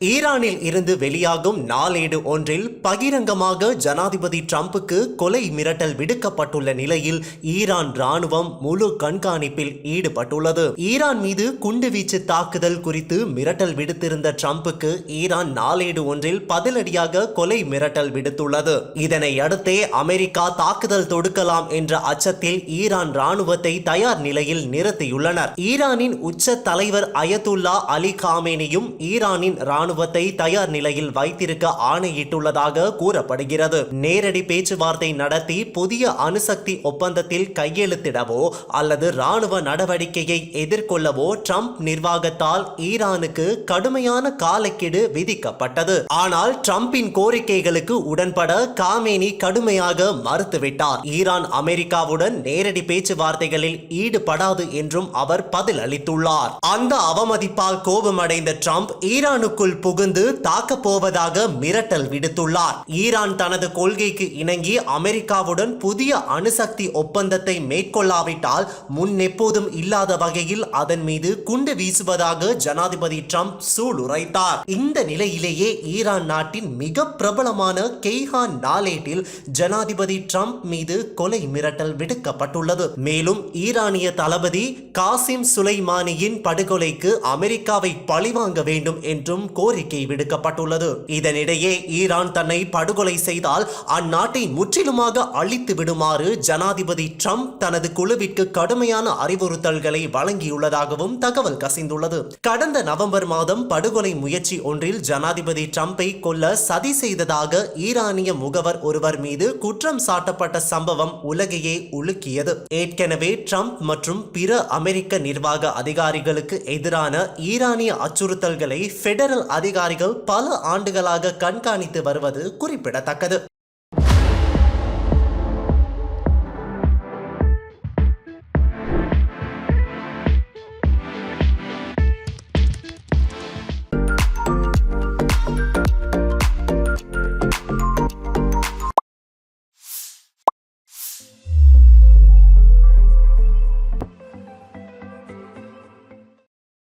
ஈரானில் இருந்து வெளியாகும் நாளேடு ஒன்றில் பகிரங்கமாக ஜனாதிபதி ட்ரம்புக்கு கொலை மிரட்டல் விடுக்கப்பட்டுள்ள நிலையில் ஈரான் ராணுவம் முழு கண்காணிப்பில் ஈடுபட்டுள்ளது. ஈரான் மீது குண்டுவீச்சு தாக்குதல் குறித்து மிரட்டல் விடுத்திருந்த ட்ரம்புக்கு ஈரான் நாளேடு ஒன்றில் பதிலடியாக கொலை மிரட்டல் விடுத்துள்ளது. இதனை அடுத்தே அமெரிக்கா தாக்குதல் தொடுக்கலாம் என்ற அச்சத்தில் ஈரான் ராணுவத்தை தயார் நிலையில் நிறுத்தியுள்ளனர். ஈரானின் உச்ச தலைவர் அயதுல்லா அலி காமேனியும் ஈரானின் ராணுவத்தை தயார் நிலையில் வைத்திருக்க ஆணையிட்டுள்ளதாக கூறப்படுகிறது. நேரடி பேச்சுவார்த்தை நடத்தி புதிய அணுசக்தி ஒப்பந்தத்தில் கையெழுத்திடவோ அல்லது ராணுவ நடவடிக்கையை எதிர்கொள்ளவோ ட்ரம்ப் நிர்வாகத்தால் ஈரானுக்கு கடுமையான காலக்கெடு விதிக்கப்பட்டது. ஆனால் ட்ரம்பின் கோரிக்கைகளுக்கு உடன்பட காமேனி கடுமையாக மறுத்துவிட்டார். ஈரான் அமெரிக்காவுடன் நேரடி பேச்சுவார்த்தைகளில் ஈடுபடாது என்றும் அவர் பதில் அளித்துள்ளார் அந்த அவமதிப்பால் கோபமடைந்த ட்ரம்ப் ஈரானுக்குள் புகுந்து தாக்கப் போவதாக மிரட்டல் விடுத்துள்ளார். ஈரான் தனது கொள்கைக்கு இணங்கி அமெரிக்காவுடன் புதிய அணுசக்தி ஒப்பந்தத்தை மேற்கொள்ளாவிட்டால் முன்னெப்போதும் இல்லாத வகையில் அதன் மீது குண்டு வீசுவதாக ஜனாதிபதி ட்ரம்ப் சூளுரைத்தார். இந்த நிலையிலேயே ஈரான் நாட்டின் மிக பிரபலமான கெய்ஹான் நாளேட்டில் ஜனாதிபதி ட்ரம்ப் மீது கொலை மிரட்டல் விடுக்கப்பட்டுள்ளது. மேலும் ஈரானிய தளபதி காசிம் சுலைமானியின் படுகொலைக்கு அமெரிக்காவை பழிவாங்க வேண்டும் என்றும் கோரிக்கை விடுக்கப்பட்டுள்ளது. இதனிடையே ஈரான் தன்னை படுகொலை செய்தால் அந்நாட்டை முற்றிலுமாக அழித்து விடுமாறு ஜனாதிபதி ட்ரம்ப் தனது குழுவிற்கு கடுமையான அறிவுறுத்தல்களை வழங்கியுள்ளதாகவும் தகவல் கசிந்துள்ளது. கடந்த நவம்பர் மாதம் படுகொலை முயற்சி ஒன்றில் ஜனாதிபதி ட்ரம்பை கொல்ல சதி செய்ததாக ஈரானிய முகவர் ஒருவர் மீது குற்றம் சாட்டப்பட்ட சம்பவம் உலகையே உலுக்கியது. ஏற்கனவே ட்ரம்ப் மற்றும் பிற அமெரிக்க நிர்வாக அதிகாரிகளுக்கு எதிரான ஈரானிய அச்சுறுத்தல்களை பெடரல் அதிகாரிகள் பல ஆண்டுகளாக கண்காணித்து வருவது குறிப்பிடத்தக்கது.